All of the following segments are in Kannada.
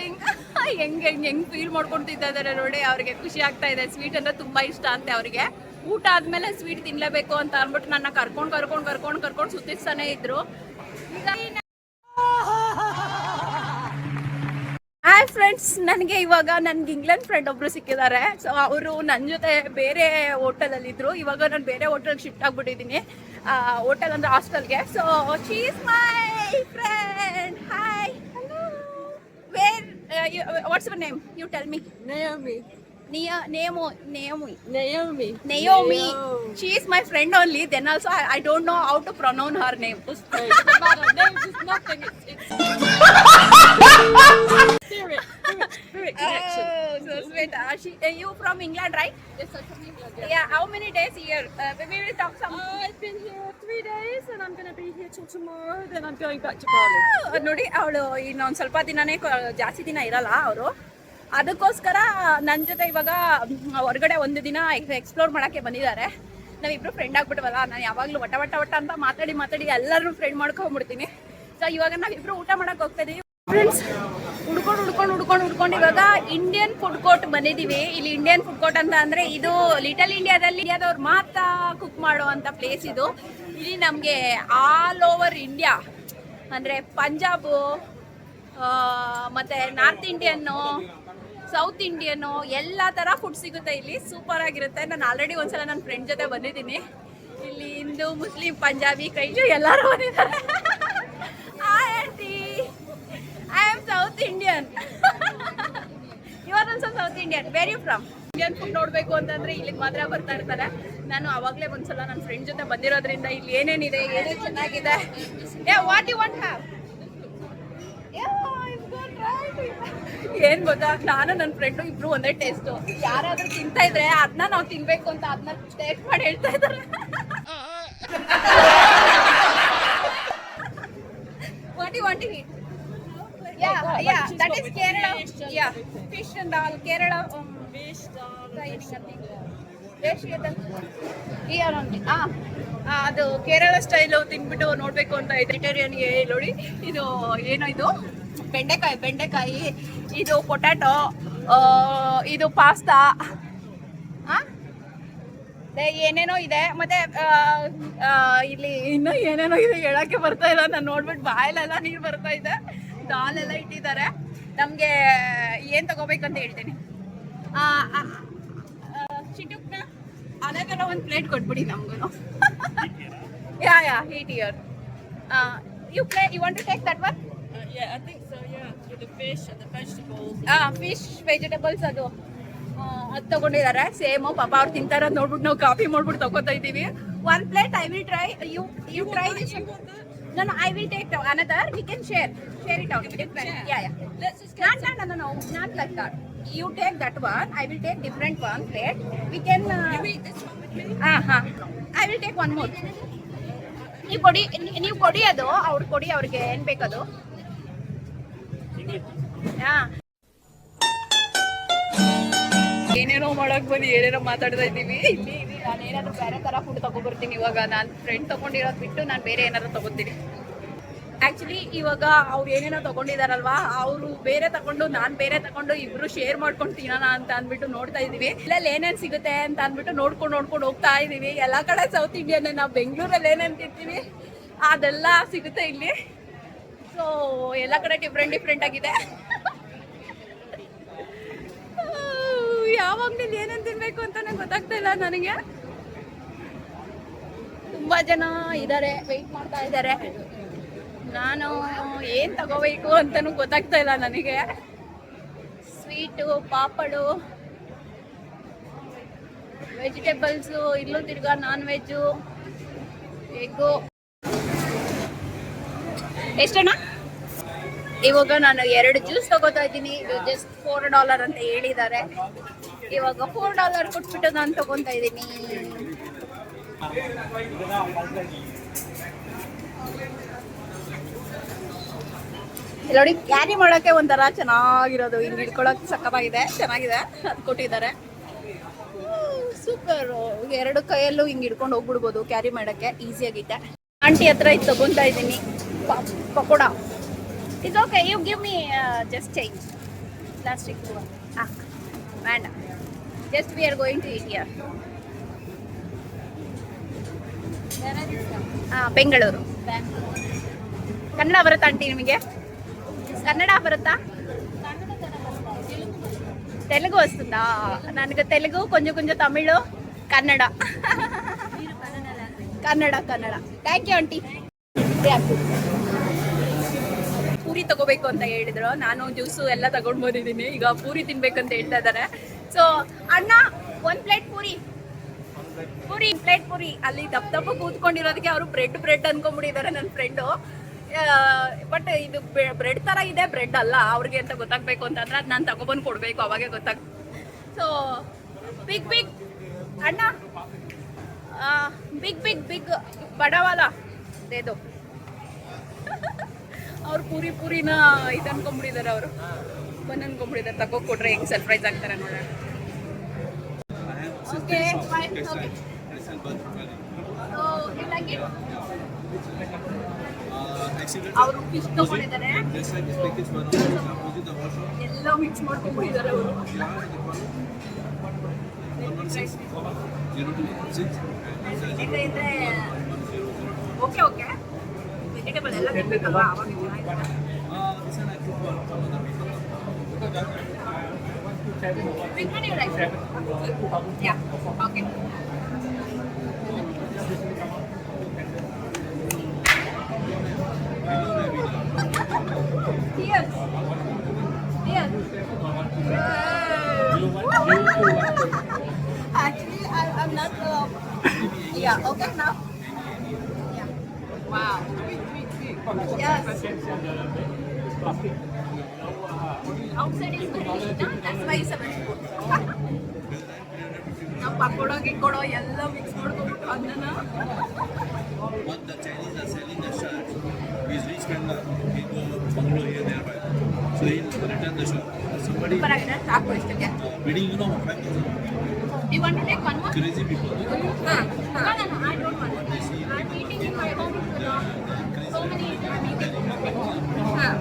ಎಂಜಾಯಿಂಗ್ ಹೆಂಗೆ ಹೆಂಗೆ ಹೆಂಗೆ ಫೀಲ್ ಮಾಡ್ಕೊಂತಿದ್ದ ಇದಾರೆ ನೋಡಿ, ಅವ್ರಿಗೆ ಖುಷಿ ಆಗ್ತಾ ಇದೆ. ಸ್ವೀಟ್ ಅಂದ್ರೆ ತುಂಬಾ ಇಷ್ಟ ಅಂತೆ ಅವರಿಗೆ. ಊಟ ಆದ್ಮೇಲೆ ಸ್ವೀಟ್ ತಿನ್ನಲೇಬೇಕು ಅಂತ ಅಂದ್ಬಿಟ್ಟು ನನ್ನ ಕರ್ಕೊಂಡು ಕರ್ಕೊಂಡು ಕರ್ಕೊಂಡು ಕರ್ಕೊಂಡು ಸುತ್ತಿಸ್ತಾನೆ ಇದ್ರು. ಹಾಯ್ ಫ್ರೆಂಡ್ಸ್ ನನಗೆ ಇವಾಗ ನನ್ಗೆ ಇಂಗ್ಲೆಂಡ್ ಫ್ರೆಂಡ್ ಒಬ್ರು ಸಿಕ್ಕಿದ್ದಾರೆ. ಸೊ ಅವರು ನನ್ನ ಜೊತೆ ಬೇರೆ ಹೋಟೆಲಲ್ಲಿ ಇದ್ರು. ಇವಾಗ ನಾನು ಬೇರೆ ಹೋಟೆಲ್ ಶಿಫ್ಟ್ ಆಗ್ಬಿಟ್ಟಿದ್ದೀನಿ ಹೋಟೆಲ್ ಅಂದ್ರೆ ಹಾಸ್ಟೆಲ್ಗೆ so cheese my friend hi where Uh, you, uh, what's your name? You tell me. Naomi. Nia, Naomi. Naomi. Naomi. Naomi. She is my friend only. Then also, I, I don't know how to pronounce her name. It's name is nothing. It's, it's... spirit, spirit, spirit connection. Uh, so sweet. Uh, she, uh, you from England, right? Yes, I'm from England. Yeah. Yeah. How many days here? Uh, maybe we'll talk some. Uh, I've been here three days, and I'm going to be here till tomorrow. Then I'm going back to Bali. Uh, ನೋಡಿ ಅವಳು ಇನ್ನೊಂದು ಸ್ವಲ್ಪ ದಿನನೇ ಜಾಸ್ತಿ ದಿನ ಇರಲ್ಲ ಅವರು ಅದಕ್ಕೋಸ್ಕರ ನನ್ನ ಜೊತೆ ಇವಾಗ ಹೊರಗಡೆ ಒಂದು ದಿನ ಎಕ್ಸ್ಪ್ಲೋರ್ ಮಾಡೋಕ್ಕೆ ಬಂದಿದ್ದಾರೆ ನಾವಿಬ್ರು ಫ್ರೆಂಡ್ ಆಗ್ಬಿಟ್ವಲ್ಲ ನಾನು ಯಾವಾಗಲೂ ಒಟ್ಟ ಒಟ್ಟ ಒಟ್ಟ ಅಂತ ಮಾತಾಡಿ ಮಾತಾಡಿ ಎಲ್ಲರೂ ಫ್ರೆಂಡ್ ಮಾಡ್ಕೊಂಡ್ಬಿಡ್ತೀನಿ ಸೊ ಇವಾಗ ನಾವಿಬ್ರು ಊಟ ಮಾಡೋಕ್ಕೆ ಹೋಗ್ತಾ ಇದೀವಿ ಫ್ರೆಂಡ್ಸ್ ಹುಡ್ಕೊಂಡು ಹುಡ್ಕೊಂಡು ಹುಡ್ಕೊಂಡು ಹುಡ್ಕೊಂಡು ಇವಾಗ ಇಂಡಿಯನ್ ಫುಡ್ ಕೋರ್ಟ್ ಬಂದಿದ್ದೀವಿ ಇಲ್ಲಿ ಇಂಡಿಯನ್ ಫುಡ್ ಕೋರ್ಟ್ ಅಂತ ಅಂದ್ರೆ ಇದು ಲಿಟಲ್ ಇಂಡಿಯಾದಲ್ಲಿ ಇಂಡಿಯಾದವ್ರು ಮಾತ್ರ ಕುಕ್ ಮಾಡುವಂತ ಪ್ಲೇಸ್ ಇದು. ಇಲ್ಲಿ ನಮಗೆ ಆಲ್ ಓವರ್ ಇಂಡಿಯಾ ಅಂದರೆ ಪಂಜಾಬು ಮತ್ತೆ ನಾರ್ತ್ ಇಂಡಿಯನ್ನು ಸೌತ್ ಇಂಡಿಯನ್ನು ಎಲ್ಲ ಥರ ಫುಡ್ ಸಿಗುತ್ತೆ ಇಲ್ಲಿ. ಸೂಪರ್ ಆಗಿರುತ್ತೆ. ನಾನು ಆಲ್ರೆಡಿ ಒಂದ್ಸಲ ನನ್ನ ಫ್ರೆಂಡ್ ಜೊತೆ ಬಂದಿದ್ದೀನಿ. ಇಲ್ಲಿ ಹಿಂದೂ, ಮುಸ್ಲಿಂ ಪಂಜಾಬಿ ಕೈಜು ಎಲ್ಲರೂ ಬಂದಿದ್ದಾರೆ. I am South Indian ಇವರ್ also South Indian very from Indian food ನೋಡಬೇಕು ಅಂತಂದ್ರೆ ಇಲ್ಲಿಗೆ ಮಾತ್ರ ಬರ್ತಾ ಇರ್ತಾರೆ. ನಾನು ಅವಾಗಲೇ ಒಂದ್ಸಲ ನನ್ನ ಫ್ರೆಂಡ್ ಜೊತೆ ಬಂದಿರೋದ್ರಿಂದ ಇಲ್ಲಿ ಏನೇನಿದೆ ಏನೇ ಚೆನ್ನಾಗಿದೆ. ಏ ವಾಟ್ ಯು ವಾಂಟ್ ಹ್ಯಾವ್ ಏನ್ ಗೊತ್ತಾ? ನಾನು ನನ್ನ ಫ್ರೆಂಡು ಇಬ್ರು ಒಂದೇ ಟೇಸ್ಟ್ ಯಾರಾದ್ರೂ ತಿಂತಾ ಇದ್ರೆ ಅದನ್ನ ನಾವು ತಿನ್ಬೇಕು ಅಂತ ಅದನ್ನ ಟೇಸ್ಟ್ ಮಾಡಿ ಹೇಳ್ತಾ ಇದ್ದಾರೆ what you want it yeah yeah that is Kerala yeah fish all Kerala. Um, Fish, dal, ಅದು ಕೇರಳ ಸ್ಟೈಲು ತಿನ್ಬಿಟ್ಟು ನೋಡ್ಬೇಕು ಅಂತ ಇದೆ. ವೆಜಿಟೇರಿಯನ್ಗೆ ನೋಡಿ. ಇದು ಏನೋ ಇದು? ಬೆಂಡೆಕಾಯಿ ಬೆಂಡೆಕಾಯಿ. ಇದು ಪೊಟ್ಯಾಟೊ ಇದು ಪಾಸ್ತಾ ಏನೇನೋ ಇದೆ. ಮತ್ತೆ ಇಲ್ಲಿ ಇನ್ನೂ ಏನೇನೋ ಇದೆ ಹೇಳಕ್ಕೆ ಬರ್ತಾ ಇಲ್ಲ. ನಾನು ನೋಡ್ಬಿಟ್ಟು ಬಾಯಲ್ಲೆಲ್ಲ ನೀರು ಬರ್ತಾ ಇದೆ. ದಾಲೆಲ್ಲ ಇಟ್ಟಿದ್ದಾರೆ. ನಮಗೆ ಏನು ತಗೋಬೇಕಂತ ಹೇಳ್ತೀನಿ ಹೇಳ್ತೇನೆ. ಆ, ಆ, ಚಿಟುಕ್ನ ಅದೇ ಒಂದು ಪ್ಲೇಟ್ ಕೊಟ್ಬಿಡಿ ನಮಗೂ yeah yeah heat here you play you want to take that one yeah, I think so. Yeah, with the fish and the vegetables. Fish vegetables ಅದು. ಅದು ತಗೊಂಡಿದ್ದಾರೆ ಸೇಮ್ ಪಾಪ ಅವ್ರು ತಿಂತಾರ ನೋಡ್ಬಿಟ್ಟು ನಾವು ಕಾಫಿ ಮಾಡ್ಬಿಟ್ಟು ತಗೋತಾ ಇದ್ದೀವಿ one plate I will try you you try this No, no, I will take the another. We can share. Share it out. Different. Yeah, yeah. Let's just Not, no, no, no, no. Not like that. You take that one. I will take different one plate. We can. Uh, You eat this one with me? uh huh. I will take one more. ನೀವು ಕೊಡಿ ನೀವು ಕೊಡಿ ಅದು ಅವ್ರು ಕೊಡಿ ಅವ್ರಿಗೆ ಏನು ಬೇಕದು ಹಾ ಏನೇನೋ ಮಾಡಕ್ ಬಂದು ಏನೇನೋ ಮಾತಾಡ್ತಾ ಇದ್ದೀವಿ ಇಲ್ಲಿ ನಾನು ಏನಾದರೂ ಬೇರೆ ಥರ ಫುಡ್ ತಗೊಬರ್ತೀನಿ. ಇವಾಗ ನಾನು ಫ್ರೆಂಡ್ ತೊಗೊಂಡಿರೋದು ಬಿಟ್ಟು ನಾನು ಬೇರೆ ಏನಾದ್ರು ತಗೋತೀನಿ. ಆ್ಯಕ್ಚುಲಿ ಇವಾಗ ಅವ್ರು ಏನೇನೋ ತೊಗೊಂಡಿದಾರಲ್ವಾ? ಅವರು ಬೇರೆ ತಗೊಂಡು, ನಾನು ಬೇರೆ ತಗೊಂಡು ಇಬ್ರು ಶೇರ್ ಮಾಡ್ಕೊಂಡು ತಿನ್ನೋಣ ಅಂತ ಅಂದ್ಬಿಟ್ಟು ನೋಡ್ತಾ ಇದೀವಿ. ಇಲ್ಲ ಏನೇನು ಸಿಗುತ್ತೆ ಅಂತ ಅಂದ್ಬಿಟ್ಟು ನೋಡ್ಕೊಂಡು ನೋಡ್ಕೊಂಡು ಹೋಗ್ತಾ ಇದೀವಿ. ಎಲ್ಲ ಕಡೆ ಸೌತ್ ಇಂಡಿಯನ್ನೇ ನಾವು ಬೆಂಗಳೂರಲ್ಲಿ ಏನೇನು ತಿಂತೀವಿ, ಅದೆಲ್ಲ ಸಿಗುತ್ತೆ ಇಲ್ಲಿ. ಸೊ ಎಲ್ಲ ಕಡೆ ಡಿಫ್ರೆಂಟ್ ಡಿಫ್ರೆಂಟ್ ಆಗಿದೆ. ಯಾವಾಗ್ಲಿಲ್ಲಿ ಏನೇನ್ ತಿನ್ಬೇಕು ಅಂತ ಗೊತ್ತಾಗ್ತಾ ಇಲ್ಲ ನನಗೆ. ತುಂಬಾ ಜನ ಇದ್ದಾರೆ ವೆಯ್ಟ್ ಮಾಡ್ತಾ ಇದ್ದಾರೆ ನಾನು ಏನ್ ತಗೋಬೇಕು ಅಂತಾನು ಗೊತ್ತಾಗ್ತಾ ಇಲ್ಲ ನನಗೆ. ಸ್ವೀಟು ಪಾಪಡು ವೆಜಿಟೇಬಲ್ಸು ಇಲ್ಲೂ ತಿರ್ಗಾ ನಾನ್ ವೆಜ್ಜು ಎಗ್ಗು ಎಷ್ಟಣ್ಣ? ಇವಾಗ ನಾನು ಎರಡು ಜ್ಯೂಸ್ ತಗೋತಾ ಇದ್ದೀನಿ. ಇದು ಜಸ್ಟ್ ಫೋರ್ ಡಾಲರ್ ಅಂತ ಹೇಳಿದ್ದಾರೆ. ಇವಾಗ ಫೋರ್ ಡಾಲರ್ ಕೊಟ್ಬಿಟ್ಟು ನಾನು ತಗೊಂತಾ ಇದ್ದೀನಿ. ನೋಡಿ ಕ್ಯಾರಿ ಮಾಡೋಕೆ ಒಂಥರ ಚೆನ್ನಾಗಿರೋದು. ಹಿಂಗೆ ಹಿಡ್ಕೊಳಕ್ ಸಕ್ಕತ್ತಾಗಿದೆ ಚೆನ್ನಾಗಿದೆ. ಅದು ಕೊಟ್ಟಿದ್ದಾರೆ. ಸೂಪರ್ ಎರಡು ಕೈಯಲ್ಲೂ ಹಿಂಗೆ ಹಿಡ್ಕೊಂಡು ಹೋಗ್ಬಿಡ್ಬೋದು ಕ್ಯಾರಿ ಮಾಡೋಕ್ಕೆ. ಈಸಿಯಾಗಿದೆ ಆಂಟಿ ಹತ್ರ ಇದು ತಗೊಂತಾ ಇದ್ದೀನಿ. Pakoda. It's okay you give me just change plastic ಹಾಂ. ಬೇಡ. Just we are going to India. ಹಾಂ ಬೆಂಗಳೂರು. ಕನ್ನಡ ಬರುತ್ತಾ ಆಂಟಿ ನಿಮಗೆ? ಕನ್ನಡ ಬರುತ್ತಾ? ತೆಲುಗು ವಸ್ತುಂದಾ ನನಗೆ ತೆಲುಗು ಕೊಂಜ ಕೊಂಜ Tamil Kannada. Kannada Kannada. Thank you aunty. Puri ತಗೋಬೇಕು ಅಂತ ಹೇಳಿದ್ರು. ನಾನು ಜ್ಯೂಸು ಎಲ್ಲ ತಗೊಂಡು ಬಂದಿದ್ದೀನಿ ಈಗ ಪೂರಿ ತಿನ್ಬೇಕಂತ ಹೇಳ್ತಾ ಇದ್ದಾರೆ. ಸೊ ಅಣ್ಣ, ಒಂದ್ ಪ್ಲೇಟ್ ಪೂರಿ. ಪೂರಿ ಪ್ಲೇಟ್ ಪೂರಿ. ಅಲ್ಲಿ ದಪ್ಪ ದಪ್ಪ ಕೂತ್ಕೊಂಡಿರೋದಕ್ಕೆ ಅವರು ಬ್ರೆಡ್ ಬ್ರೆಡ್ ಅನ್ಕೊಂಡ್ಬಿಟ್ಟಿದ್ದಾರೆ ನನ್ನ ಫ್ರೆಂಡು ಬಟ್ ಇದು ಬ್ರೆಡ್ ತರ ಇದೆ ಬ್ರೆಡ್ ಅಲ್ಲ. ಅವ್ರಿಗೆ ಅಂತ ಗೊತ್ತಾಗ್ಬೇಕು ಅಂತಂದ್ರೆ ಅದು ನಾನು ತಗೊಬಂದು ಕೊಡ್ಬೇಕು, ಅವಾಗೆ ಗೊತ್ತಾಗ ಸೊ ಬಿಗ್ ಬಿಗ್ ಅಣ್ಣ ಬಿಗ್ ಬಿಗ್ ಬಿಗ್ ಬಡವಾಲ. ದೇದು. ಅವ್ರು ಪೂರಿ, ಪೂರಿನ ಇದು ಅನ್ಕೊಂಡ್ಬಿಟ್ಟಿದ್ದಾರೆ ಅವರು. ಬಂದು ಅನ್ಕೊಂಡ್ಬಿಟ್ಟಿದ್ದಾರೆ. ತಗೋ ಕೊಟ್ರೆ ಹೆಂಗ್ ಸರ್ಪ್ರೈಸ್ ಆಗ್ತಾರೆ ನೋಡೋಣ. ಓಕೆ ಓಕೆ ಅವರು ಫಿಶ್ ತಗೊಂಡಿದ್ದಾರೆ? ಎಲ್ಲ ಮಿಕ್ಸ್ ಮಾಡ್ಕೊಂಡಿದ್ದಾರೆ ಅವರು. ಓಕೆ ಓಕೆ ವೆಜಿಟೇಬಲ್ ಎಲ್ಲ ತಿನ್ಬೇಕಲ್ವಾ? ಅವಾಗ Which one you like? Yeah. Okay. Yes. Yes. Actually, I'm not. Uh, yeah. Okay. Now. Yeah. Wow. Yes. Outside is very heat. huh? That's why it's a very good. ನಾವು ಪಕೋಡ ಗಿಕ್ಕೋಡೋ ಎಲ್ಲ ಮಿಕ್ಸ್ ಮಾಡ್ಕೊಂಡ್ಬಿಟ್ಟು ಅದನ್ನ What the Chinese are selling the shirt is rich man he go Bangalore here nearby. So he return the shirt. Somebody super ಆಗಿದೆ ಸಾಕು ಇಷ್ಟಕ್ಕೆ uh, bidding you know want to take one crazy people. No, no, no, I don't want. I'm eating in my home. So many eating. ಹಾಂ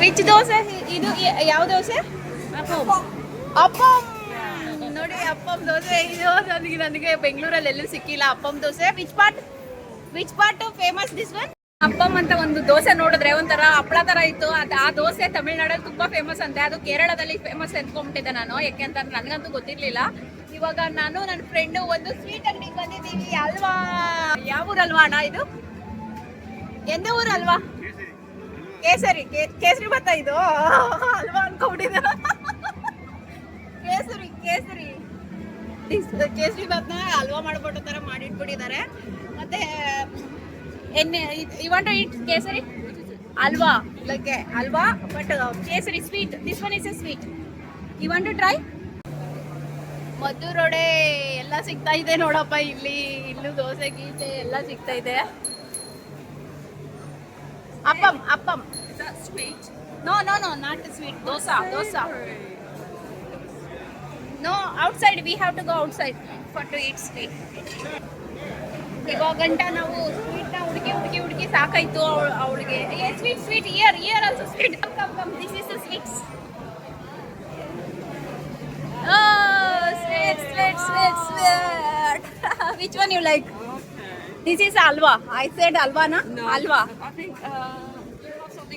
ರಿಚ್ ದೋಸೆ ಇದು ಯ- ಯಾವ ದೋಸೆ ಅಪ್ಪಂ ನೋಡಿ ಅಪ್ಪಂ ದೋಸೆ ಇದು ನನಗೆ ನನಗೆ ಬೆಂಗಳೂರಲ್ಲಿ ಎಲ್ಲೂ ಸಿಕ್ಕಿಲ್ಲ appam dosa. Which part which part famous this one appam ಅಂತ ಒಂದು ದೋಸೆ ನೋಡಿದ್ರೆ ಒಂಥರ ಹಪ್ಪಳ ತರ ಇತ್ತು. ಅದ್ ಆ ದೋಸೆ ತಮಿಳ್ನಾಡಲ್ಲಿ ತುಂಬಾ ಫೇಮಸ್ ಅಂತೆ. ಅದು ಕೇರಳದಲ್ಲಿ ಫೇಮಸ್ ಅಂದ್ಕೊಂಡ್ಬಿಟ್ಟಿದ್ದೆ ನಾನು. ಯಾಕೆಂತಂದ್ರೆ ನನಗಂತೂ ಗೊತ್ತಿರ್ಲಿಲ್ಲ. ಇವಾಗ ನಾನು ನನ್ನ ಫ್ರೆಂಡು ಒಂದು ಸ್ವೀಟ್ ಅಂಗಡಿಗೆ ಬಂದಿದ್ದೀವಿ ಅಲ್ವಾ? ಯಾವ ಊರಲ್ವಾ ಅಣ್ಣ ಇದು? ಎಂದ ಊರಲ್ವಾ ಕೇಸರಿ. ಕೇಸರಿ ಬತ್ತ ಇದು? ಅಲ್ವಾ ಅನ್ಕೊಂಡಿದ್ದ ಕೇಸರಿ ಕೇಸರಿ. ಕೇಸರಿ ಭಾತ್ನ ಹಲ್ವಾ ಮಾಡ್ಬಿಟ್ಟು ತರ ಮಾಡಿಟ್ಬಿಟ್ಟಿದ್ದಾರೆ. ಮತ್ತೆ ಎಣ್ಣೆ to it kesari? Halwa. Like halwa but kesari sweet this one is a sweet you want to try ಮದ್ದೂರೊಡೆ ಎಲ್ಲ ಸಿಗ್ತಾ ಇದೆ ನೋಡಪ್ಪ ಇಲ್ಲಿ. ಇಲ್ಲೂ ದೋಸೆ ಗೀಸೆ ಎಲ್ಲ ಸಿಗ್ತಾ ಇದೆ. Appam appam. Sweet? No no no not sweet dosa dosa. No outside we have to go outside for to eat sweet ಇವಾಗ ಗಂಟ ನಾವು ಸ್ವೀಟ್ನ ಹುಡುಕಿ ಹುಡುಕಿ ಹುಡುಕಿ ಸಾಕಾಯ್ತು ಅವಳಿಗೆ. Sweet sweet here here also sweet come come come this is sweets sweet sweet sweet sweet which one you like this is halwa I said ಅಲ್ವಾನಾ halwa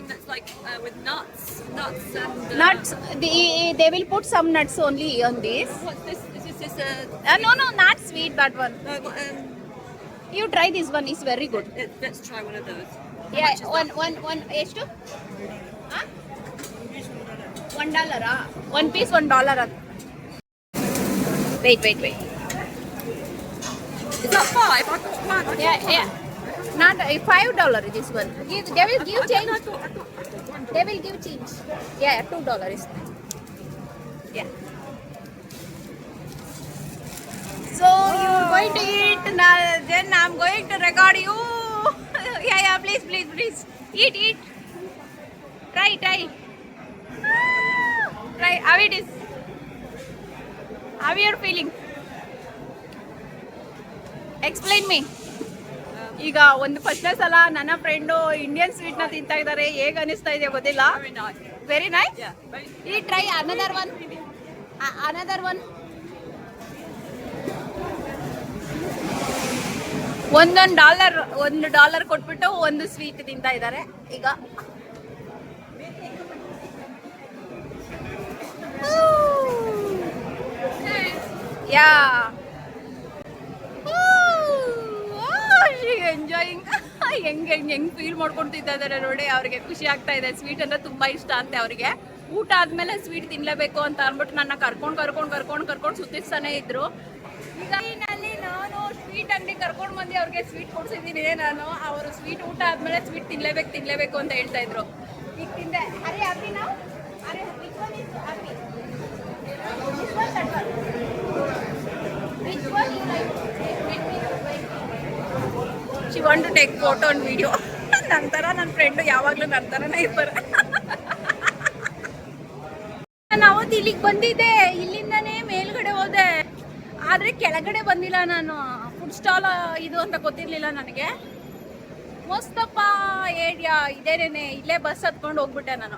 that's like uh, with nuts, nuts and. Uh, nuts they, they will put some nuts only on this What's this? Is this this? Uh, uh, no no not sweet that one uh, what, um, you try this one it's very good let, let's try one of those. How yeah much is one one one ಎಷ್ಟು huh? one dollar ah one piece one dollar ಅದು wait wait wait Is that five? I thought one. I yeah thought yeah Not a five dollar. This one. Give, they will give change. They will give change. Yeah, two dollar. Yeah. So you are going to eat. Now, then I'm going to record you. yeah, yeah. Please, please, please. Eat, eat. Try, try. Ah. Try. How it is? How you are feeling? Explain me. ಈಗ ಒಂದು ಫಸ್ಟ್ನೇ ಸಲ ನನ್ನ ಫ್ರೆಂಡು ಇಂಡಿಯನ್ ಸ್ವೀಟ್ನ ತಿಂತಾ ಇದ್ದಾರೆ. ಹೇಗೆ ಅನಿಸ್ತಾ ಇದೆ ಗೊತ್ತಿಲ್ಲ. ವೆರಿ ನೈಸ್ ಈ try another one another one ಒಂದೊಂದು ಡಾಲರ್ ಒಂದು ಡಾಲರ್ ಕೊಟ್ಬಿಟ್ಟು ಒಂದು ಸ್ವೀಟ್ ತಿಂತಾ ಇದ್ದಾರೆ. ಈಗ. ಯಾ ಹೆಂಗ್ ಹೆಂಗ್ ಫೀಲ್ ಮಾಡ್ಕೊಂಡು ಇದ್ದಾರೆ ನೋಡಿ, ಅವ್ರಿಗೆ ಖುಷಿ ಆಗ್ತಾ ಇದೆ. ಸ್ವೀಟ್ ಅಂದ್ರೆ ತುಂಬಾ ಇಷ್ಟ ಅಂತೆ ಅವ್ರಿಗೆ. ಊಟ ಆದ್ಮೇಲೆ ಸ್ವೀಟ್ ತಿನ್ಲೇಬೇಕು ಅಂತ ಅಂದ್ಬಿಟ್ಟು ನನ್ನ ಕರ್ಕೊಂಡು ಕರ್ಕೊಂಡು ಕರ್ಕೊಂಡು ಕರ್ಕೊಂಡು ಸುತ್ತಿಸ್ತಾನೆ ಇದ್ರು. ಈಗ ನಲ್ಲಿ ನಾನು ಸ್ವೀಟ್ ಅಂಗಡಿ ಕರ್ಕೊಂಡು ಬಂದು ಅವ್ರಿಗೆ ಸ್ವೀಟ್ ಕೊಡ್ಸಿದ್ದೀನಿ ನಾನು. ಅವರು ಸ್ವೀಟ್ ಊಟ ಆದ್ಮೇಲೆ ಸ್ವೀಟ್ ತಿನ್ಲೇಬೇಕು ತಿನ್ಲೇಬೇಕು ಅಂತ ಹೇಳ್ತಾ ಇದ್ರು. ಈಗ ತಿಂದೆ. ಅರೆ ಹ್ಯಾಪಿ ನಾವು? ಅರೆ happy Which one that one? Which one you like? Let me know. Want to take photo photo video ನನ್ನ ನಂತರ ನನ್ನ ಫ್ರೆಂಡು ಯಾವಾಗಲೂ ನನ್ನ ಥರನೇ ಇರ್ತಾರೆ. ನಾನು ಅವತ್ತು ಇಲ್ಲಿಗೆ ಬಂದಿದ್ದೆ. ಇಲ್ಲಿಂದನೇ ಮೇಲ್ಗಡೆ ಹೋದೆ. ಆದರೆ ಕೆಳಗಡೆ ಬಂದಿಲ್ಲ ನಾನು. ಫುಡ್ ಸ್ಟಾಲ್ ಇದು ಅಂತ ಗೊತ್ತಿರಲಿಲ್ಲ ನನಗೆ. ಮೋಸ್ತಪ್ಪ ಏರಿಯಾ ಇದೇನೇ ಇಲ್ಲೇ ಬಸ್ ಹತ್ಕೊಂಡು ಹೋಗ್ಬಿಟ್ಟೆ ನಾನು.